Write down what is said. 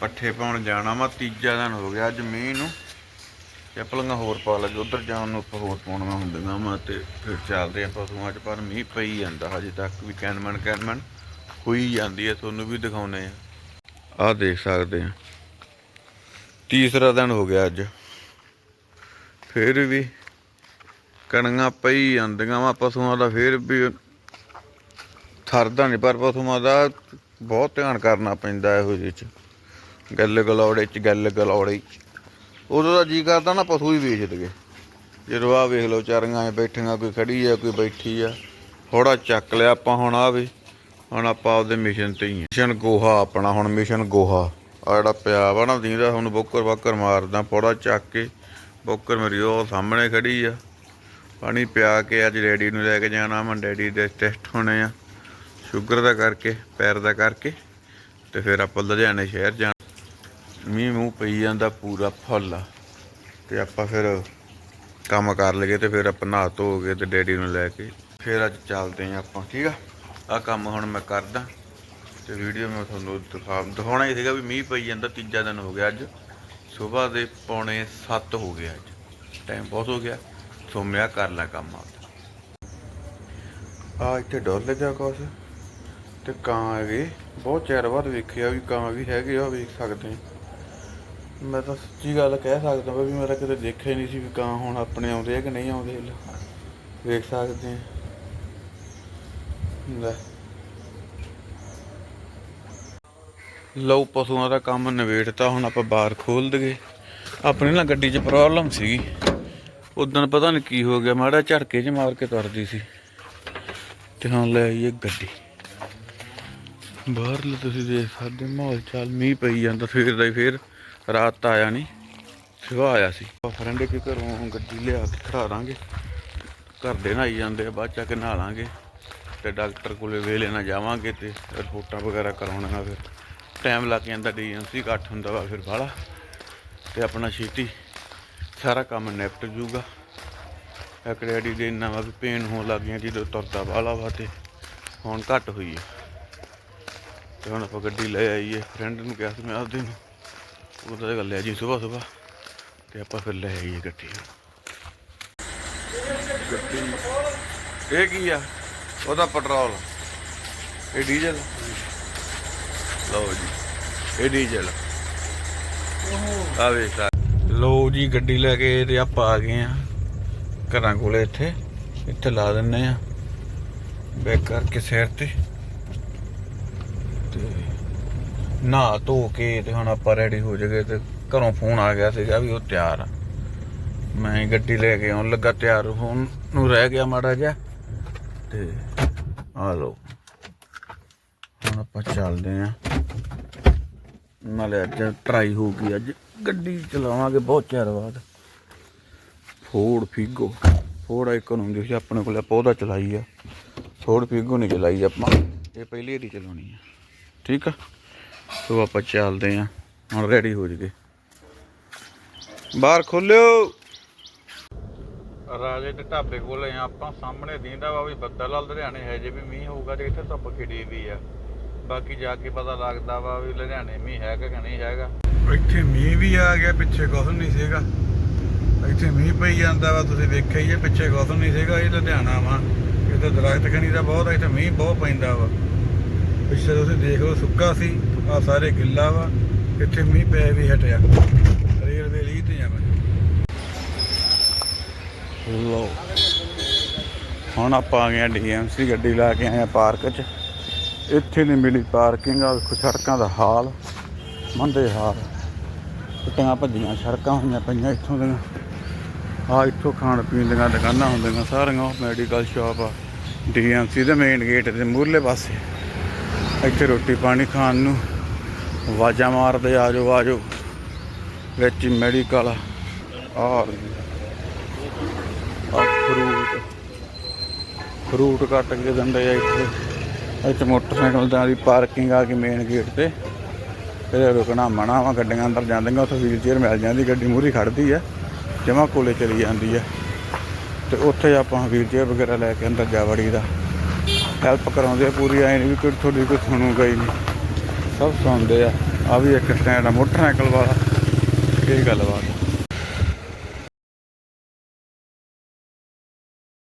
ਪੱਠੇ ਪਾਉਣ ਜਾਣਾ ਵਾ, ਤੀਜਾ ਦਿਨ ਹੋ ਗਿਆ ਅੱਜ ਮੀਂਹ ਨੂੰ। ਚੱਪਲਾਂ ਹੋਰ ਪਾ ਲੱਗੇ, ਉਧਰ ਜਾਣ ਨੂੰ ਆਪਾਂ ਹੋਰ ਪਾਉਣੀਆਂ ਹੁੰਦੀਆਂ ਵਾ ਤੇ ਫਿਰ ਚੱਲਦੇ ਆ ਪਸ਼ੂਆਂ 'ਚ, ਪਰ ਮੀਂਹ ਪਈ ਜਾਂਦਾ, ਹਜੇ ਤੱਕ ਵੀ ਕੈਨਮਨ ਕੈਨਮਨ ਹੋਈ ਜਾਂਦੀ ਹੈ ਤੁਹਾਨੂੰ ਵੀ ਦਿਖਾਉਨੇ ਆ। ਆਹ ਦੇਖ ਸਕਦੇ ਆ। ਤੀਸਰਾ ਦਿਨ ਹੋ ਗਿਆ ਅੱਜ। ਫਿਰ ਵੀ ਕਣੀਆਂ ਪਈ ਜਾਂਦੀਆਂ ਵਾ ਪਸ਼ੂਆਂ ਦਾ, ਫਿਰ ਵੀ ਥਰਦਾ ਨਹੀਂ ਪਰ ਪਸ਼ੂਆਂ ਦਾ ਬਹੁਤ ਧਿਆਨ ਕਰਨਾ ਪੈਂਦਾ ਇਹੋ ਜਿਹੇ ਚ। ਗੱਲ ਗਲੌੜੇ ਚ ਗੱਲ ਗਲੌੜੇ ਉਦੋਂ ਦਾ ਜੀ ਕਰਦਾ ਨਾ ਪਸ਼ੂ ਹੀ ਵੇਚ ਦਗੇ ਜਦੋਂ ਆ ਵੇਖ ਲਓ ਚਾਰੀਆਂ ਐ ਬੈਠੀਆਂ, ਕੋਈ ਖੜੀ ਆ, ਕੋਈ ਬੈਠੀ ਆ। ਥੋੜਾ ਚੱਕ ਲਿਆ ਆਪਾਂ ਹੁਣ ਆ ਵੀ। ਹੁਣ ਆਪਾਂ ਆਪਦੇ ਮਿਸ਼ਨ ਤੇ ਹੀ ਮਿਸ਼ਨ ਗੋਹਾ ਆਪਣਾ, ਹੁਣ ਮਿਸ਼ਨ ਗੋਹਾ। ਆ ਜਿਹੜਾ ਪਿਆ ਵਾ ਨਾ ਦੀਦਾ, ਹੁਣ ਬੋਕਰ ਬਾਕਰ ਮਾਰਦਾ ਪੌੜਾ ਚੱਕ ਕੇ। ਬੋਕਰ ਮੇਰੀ ਉਹ ਸਾਹਮਣੇ ਖੜੀ ਆ। ਪਾਣੀ ਪਿਆ ਕੇ ਅੱਜ ਡੈਡੀ ਨੂੰ ਲੈ ਕੇ ਜਾਣਾ, ਮੈਂ ਡੈਡੀ ਦੇ ਟੈਸਟ ਹੋਣੇ ਆ। ਸ਼ੂਗਰ ਦਾ ਕਰਕੇ, ਪੈਰ ਦਾ ਕਰਕੇ। ਤੇ ਫਿਰ ਆਪਾਂ ਲੁਧਿਆਣੇ ਸ਼ਹਿਰ ਜਾਣਾ। ਮੀਂਹ ਮੂੰਹ ਪਈ ਜਾਂਦਾ ਪੂਰਾ ਫੁੱਲ। ਆ ਤੇ ਆਪਾਂ ਫਿਰ ਕੰਮ ਕਰ ਲਈਏ ਤੇ ਫਿਰ ਆਪਾਂ ਨਹਾ ਧੋ ਕੇ ਤੇ ਡੈਡੀ ਨੂੰ ਲੈ ਕੇ ਫਿਰ ਅੱਜ ਚੱਲਦੇ ਆਂ ਆਪਾਂ, ਠੀਕ ਆ? ਆ ਕੰਮ ਹੁਣ ਮੈਂ ਕਰਦਾ ਤੇ ਵੀਡੀਓ ਮੈਂ ਤੁਹਾਨੂੰ ਦਿਖਾ, ਦਿਖਾਉਣਾ ਹੀ ਸੀਗਾ ਵੀ ਮੀਂਹ ਪਈ ਜਾਂਦਾ ਤੀਜਾ ਦਿਨ ਹੋ ਗਿਆ ਅੱਜ। ਸਵੇਰ ਦੇ ਪੌਣੇ 7 ਹੋ ਗਿਆ ਅੱਜ। ਟਾਈਮ ਬਹੁਤ ਹੋ ਗਿਆ। ਸੋ ਮੈਂ ਕਰ ਲਾ ਕੰਮ ਆਪਦਾ ਆ ਇੱਥੇ ਡੋਰ ਲੱਗਾ ਕੁਛ ਤੇ ਕਾਂ ਹੈਗੇ। ਬਹੁਤ ਚਿਰ ਬਾਅਦ ਵੇਖਿਆ ਵੀ ਕਾਂ ਵੀ ਹੈਗੇ ਆ, ਵੇਖ ਸਕਦੇ ਆ। ਮੈਂ ਤਾਂ ਸੱਚੀ ਗੱਲ ਕਹਿ ਸਕਦਾ ਵਾ ਵੀ ਮੇਰਾ ਕਿਤੇ ਦੇਖਿਆ ਹੀ ਨਹੀਂ ਸੀ ਵੀ ਕਾਂ ਹੁਣ ਆਪਣੇ ਆਉਂਦੇ ਆ ਕਿ ਨਹੀਂ ਆਉਂਦੇ ਵੇਖ ਸਕਦੇ ਆ। ਲੈ। ਲਓ ਪਸ਼ੂਆਂ ਦਾ ਕੰਮ ਨਿਬੇੜਤਾ, ਹੁਣ ਆਪਾਂ ਬਾਹਰ ਖੋਲ ਦਗੇ ਆਪਣੀ ਨਾ ਗੱਡੀ 'ਚ ਪ੍ਰੋਬਲਮ ਸੀਗੀ। ਉਦੋਂ ਪਤਾ ਨਹੀਂ ਕੀ ਹੋ ਗਿਆ, ਮਾੜਾ ਝੜਕੇ 'ਚ ਮਾਰ ਕੇ ਤੁਰਦੀ ਸੀ। ਤੇ ਹੁਣ ਲੈ ਆਈਏ ਗੱਡੀ। ਬਾਹਰਲੇ ਤੁਸੀਂ ਦੇਖ ਸਕਦੇ ਮਾਹੌਲ ਚਾਲ ਮੀਂਹ ਪਈ ਜਾਂਦਾ ਸਵੇਰ ਦਾ ਹੀ ਫੇਰ। ਰਾਤ ਤਾਂ ਆਇਆ ਨਹੀਂ ਸਵੇਰ ਆਇਆ ਸੀ। ਫਰੈਂਡ ਕੇ ਘਰੋਂ ਗੱਡੀ ਲਿਆ ਕੇ ਖੜਾ ਦਾਂਗੇ। ਘਰ ਦੇ ਨਹਾਈ ਜਾਂਦੇ ਆ, ਬਾਅਦ ਚ ਕੇ ਨਹਾ ਲਾਂਗੇ। ਤੇ ਡਾਕਟਰ ਕੋਲੇ ਵੇਲੇ ਨਾ ਜਾਵਾਂਗੇ ਤੇ ਰਿਪੋਰਟਾਂ ਵਗੈਰਾ ਕਰਾਉਣੀਆਂ ਫਿਰ। ਟਾਈਮ ਲੱਗ ਜਾਂਦਾ, ਡੀਐਮਸੀ ਘੱਟ ਹੁੰਦਾ ਵਾ ਫਿਰ ਬਾਹਲਾ। ਤੇ ਆਪਣਾ ਛੇਤੀ ਸਾਰਾ ਕੰਮ ਨਿਪਟ ਜੂਗਾ। ਇੱਕ ਦੇ ਇੰਨਾ ਵਾ ਵੀ ਪੇਨ ਹੋਣ ਲੱਗ ਗਿਆ ਜਦੋਂ ਤੁਰਦਾ ਬਾਹਲਾ ਵਾ ਤੇ ਹੁਣ ਘੱਟ ਹੋਈ ਹੈ ਤੇ ਹੁਣ ਆਪਾਂ ਗੱਡੀ ਲੈ ਆਈਏ, ਫਰੈਂਡ ਨੂੰ ਕਿਹਾ ਸੀ ਮੈਂ ਆਪਦੇ ਨੂੰ। ਉਹਦਾ ਗੱਲ ਹੈ ਜੀ ਸਵੇਰ ਸਵੇਰ ਤੇ ਆਪਾਂ ਫਿਰ ਲੈ ਆਈਏ ਗੱਡੀ ਗੱਡੀ ਇਹ ਕੀ ਆ? ਉਹਦਾ ਪੈਟਰੋਲ। ਇਹ ਡੀਜ਼ਲ? ਲਓ ਜੀ ਇਹ ਡੀਜ਼ਲ। ਆ ਆ ਲਓ ਜੀ ਗੱਡੀ ਲੈ ਕੇ ਤੇ ਆਪਾਂ ਆ ਗਏ ਆ ਘਰਾਂ ਕੋਲੇ ਇੱਥੇ। ਇੱਥੇ ਲਾ ਦਿੰਨੇ ਆ। ਬੈਕ ਕਰਕੇ ਸਾਈਡ ਤੇ। ਤੇ ਨਹਾ ਧੋ ਕੇ ਤੇ ਹੁਣ ਆਪਾਂ ਰੈਡੀ ਹੋ ਜਾਗੇ ਤੇ ਘਰੋਂ ਫੋਨ ਆ ਗਿਆ ਸੀਗਾ ਵੀ ਉਹ ਤਿਆਰ ਆ। ਮੈਂ ਗੱਡੀ ਲੈ ਕੇ ਆਉਣ ਲੱਗਾ, ਤਿਆਰ ਹੋਣ ਨੂੰ ਰਹਿ ਗਿਆ ਮਾੜਾ ਜਿਹਾ। ਤੇ ਆ ਲਓ। ਹੁਣ ਆਪਾਂ ਚੱਲਦੇ ਆ। ਨਾਲੇ ਅੱਜ ਟਰਾਈ ਹੋ ਗਈ, ਅੱਜ ਗੱਡੀ ਚਲਾਵਾਂਗੇ ਬਹੁਤ ਚਿਰ ਬਾਅਦ। ਫੋਰਡ ਫੀਗੋ ਫੋਰਡ ਆਈਕਨ ਹੁੰਦੀ ਸੀ ਆਪਣੇ ਕੋਲ ਆਪਾਂ ਉਹਦਾ ਚਲਾਈ ਆ। ਫੋਰਡ ਫੀਗੋ ਨਹੀਂ ਚਲਾਈ ਆਪਾਂ, ਇਹ ਪਹਿਲੀ ਵਾਰੀ ਚਲਾਉਣੀ ਆ। ਠੀਕ ਆ? ਸੋ ਆਪਾਂ ਚੱਲਦੇ ਆ ਹੁਣ ਰੈਡੀ ਹੋ ਜਗੇ। ਬਾਹਰ ਖੋਲਿਓ। ਰਾਜੇ ਦੇ ਢਾਬੇ ਕੋਲੇ ਆ ਆਪਾਂ ਸਾਹਮਣੇ ਦੀਂਦਾ ਵਾ ਵੀ ਬੱਦਲ ਵਾਲ ਲੁਧਿਆਣੇ ਹੈ ਜੇ ਵੀ ਮੀਂਹ ਹੋਊਗਾ ਤੇ ਇੱਥੇ ਧੁੱਪ ਖਿੜੀ ਵੀ ਆ। ਬਾਕੀ ਜਾ ਕੇ ਪਤਾ ਲੱਗਦਾ ਵਾ ਵੀ ਲੁਧਿਆਣੇ ਮੀਂਹ ਹੈਗਾ ਕਿ ਨਹੀਂ ਹੈਗਾ। ਇੱਥੇ ਮੀਂਹ ਵੀ ਆ ਗਿਆ ਪਿੱਛੇ ਕੁਝ ਨਹੀਂ ਸੀਗਾ। ਇੱਥੇ ਮੀਂਹ ਪਈ ਜਾਂਦਾ ਵਾ ਤੁਸੀਂ ਵੇਖਿਆ ਹੀ ਹੈ ਪਿੱਛੇ ਕੁਝ ਨਹੀਂ ਸੀਗਾ ਇਹ ਲੁਧਿਆਣਾ ਵਾ। ਇੱਥੇ ਦਰਖਤ ਖਣੀ ਦਾ ਬਹੁਤ ਆ, ਇੱਥੇ ਮੀਂਹ ਬਹੁਤ ਪੈਂਦਾ ਵਾ। ਪਿੱਛੇ ਤੁਸੀਂ ਦੇਖ ਲਓ ਸੁੱਕਾ ਸੀ। ਆ ਸਾਰੇ ਗਿੱਲਾ ਵਾ, ਇੱਥੇ ਮੀਂਹ ਪੈ ਵੀ ਹਟਿਆ। ਰੇਲਵੇ ਲਈ ਤੇ ਆ ਲੋ ਹੁਣ ਆਪਾਂ ਆ ਗਏ ਆ ਡੀਐਮਸੀ ਗੱਡੀ ਲਾ ਕੇ ਆਏ ਆ ਪਾਰਕ 'ਚ। ਇੱਥੇ ਨਹੀਂ ਮਿਲੀ ਪਾਰਕਿੰਗ ਆ ਵੇਖੋ ਸੜਕਾਂ ਦਾ ਹਾਲ, ਮੰਦੇ ਹਾਲ। ਟੁੱਟੀਆਂ ਭੱਜੀਆਂ, ਸੜਕਾਂ ਹੋਈਆਂ ਪਈਆਂ ਇੱਥੋਂ ਦੀਆਂ। ਆ ਇੱਥੋਂ ਖਾਣ ਪੀਣ ਦੀਆਂ ਦੁਕਾਨਾਂ ਹੁੰਦੀਆਂ, ਸਾਰੀਆਂ ਮੈਡੀਕਲ ਸ਼ਾਪ ਆ। ਡੀਐਮਸੀ ਦੇ ਮੇਨ ਗੇਟ ਦੇ ਮੂਹਰਲੇ ਪਾਸੇ। ਇੱਥੇ ਰੋਟੀ ਪਾਣੀ ਖਾਣ ਨੂੰ ਆਵਾਜ਼ਾਂ ਮਾਰਦੇ ਆ ਜਾਓ ਆ ਜਾਓ। ਵਿੱਚ ਮੈਡੀਕਲ ਆ ਫਰੂਟ ਫਰੂਟ ਕੱਟ ਕੇ ਦਿੰਦੇ ਆ ਇੱਥੇ। ਇੱਥੇ ਮੋਟਰਸਾਈਕਲ ਦਾ ਦੀ ਪਾਰਕਿੰਗ ਆ ਕੇ ਮੇਨ ਗੇਟ ਤੇ। ਫਿਰ ਰੁਕਣਾ ਮਨਾ ਵਾ ਗੱਡੀਆਂ ਅੰਦਰ ਜਾਂਦੀਆਂ, ਉੱਥੇ ਵੀਲ ਚੇਅਰ ਮਿਲ ਜਾਂਦੀ, ਗੱਡੀ ਮੂਹਰੀ ਖੜਦੀ ਆ, ਜਮਾ ਕੋਲੇ ਚਲੀ ਜਾਂਦੀ ਆ। ਤੇ ਉੱਥੇ ਆਪਾਂ ਵੀਲ ਚੇਅਰ ਵਗੈਰਾ ਲੈ ਕੇ ਅੰਦਰ ਜਾ ਵੜੀ ਦਾ। ਹੈਲਪ ਕਰਾਉਂਦੇ ਆ ਪੂਰੀ, ਐ ਨਹੀਂ ਵੀ ਕੋਈ ਤੁਹਾਡੀ ਕੋਈ ਸੁਣੂਗਾ ਹੀ ਨਹੀਂ ਸਭ ਸੁਣਦੇ ਆ ਆ ਵੀ ਇੱਕ ਸਟੈਂਡ ਆ ਮੋਟਰਸਾਈਕਲ ਵਾਲਾ ਇਹ ਗੱਲਬਾਤ ਆ।